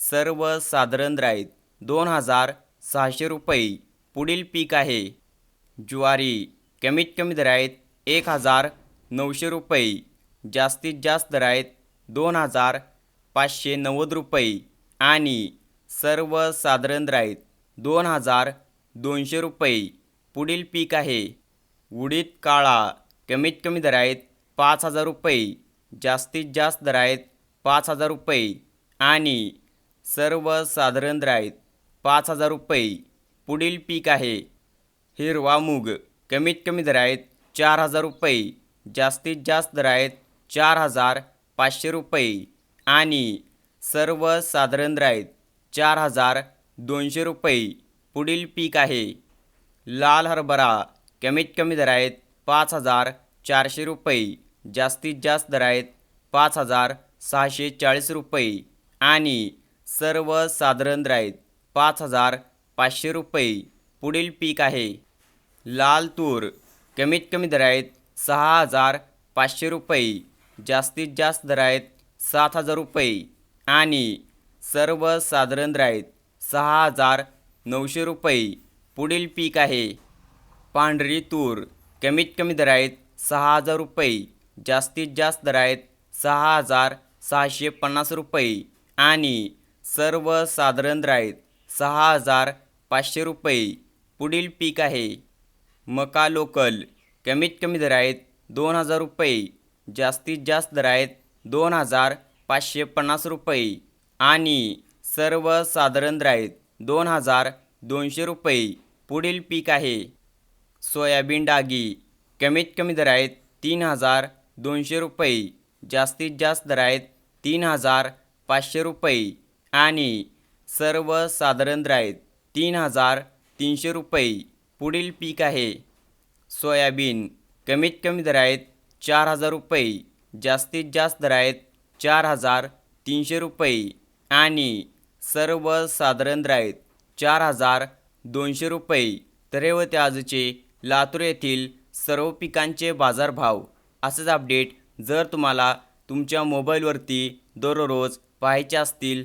सर्वसाधारण साधारण आहेत दोन हजार सहाशे रुपये. पुढील पीक आहे. ज्वारी. कमीत कमी दर आहेत एक हजार नऊशे रुपये. जास्तीत जास्त दर आहेत दोन हजार पाचशे नव्वद रुपये. आणि सर्वसाधारण साधारण आहेत दोन हजार दोनशे रुपये. पुढील पीक आहे. उडीद काळा. कमीत कमी दर आहेत पाच हजार रुपये. जास्तीत जास्त दर आहेत पाच हजार रुपये. आणि सर्वसाधारण दर पाच हजार रुपये पुढील पीक आहे. हिरवा मूग कमीत कमी दर आहेत चार हजार रुपये जास्तीत जास्त दर आहेत चार हजार पाचशे रुपये आणि सर्वसाधारण दर चार हजार दोनशे रुपये पुढील पीक आहे. लाल हरभरा कमीत कमी दर आहेत पाच हजार चारशे रुपये जास्तीत जास्त दर आहेत पाच हजार सहाशे चाळीस रुपये आणि सर्वसाधारण साधारण आहेत पाच हजार पाचशे रुपये पुढील पीक आहे. लाल तूर कमीत कमी दरायत सहा हजार पाचशे रुपये जास्तीत जास्त दर आहेत सात हजार रुपये आणि सर्वसाधारण दर आहेत सहा हजार नऊशे रुपये पुढील पीक आहे. पांढरी तूर कमीत कमी दरायत आहेत सहा हजार रुपये जास्तीत जास्त दर आहेत सहा हजार सहाशे पन्नास रुपये आणि सर्वसाधारण साधारण आहेत सहा हजार पाचशे रुपये पुढील पीक आहे. मका लोकल कमीत कमी दर आहेत दोन हजार रुपये जास्तीत जास्त दर आहेत दोन हजार पाचशे पन्नास रुपये आणि सर्वसाधारण साधारण आहेत दोन हजार दोनशे रुपये पुढील पीक आहे. सोयाबीन डागी कमीत कमी दर आहेत तीन हजार दोनशे रुपये जास्तीत जास्त दर आहेत तीन हजार पाचशे रुपये आणि सर्वसाधारण साधारण आहेत तीन हजार तीनशे रुपये पुढील पीक आहे. सोयाबीन कमीत कमी दर आहेत चार हजार रुपये जास्तीत जास्त दर आहेत चार हजार तीनशे रुपये आणि सर्वसाधारण साधारण आहेत चार हजार दोनशे रुपये. तर हे होते आजचे लातूर येथील सर्व पिकांचे बाजारभाव असेच अपडेट जर तुम्हाला तुमच्या मोबाईलवरती दररोज पाहायचे असतील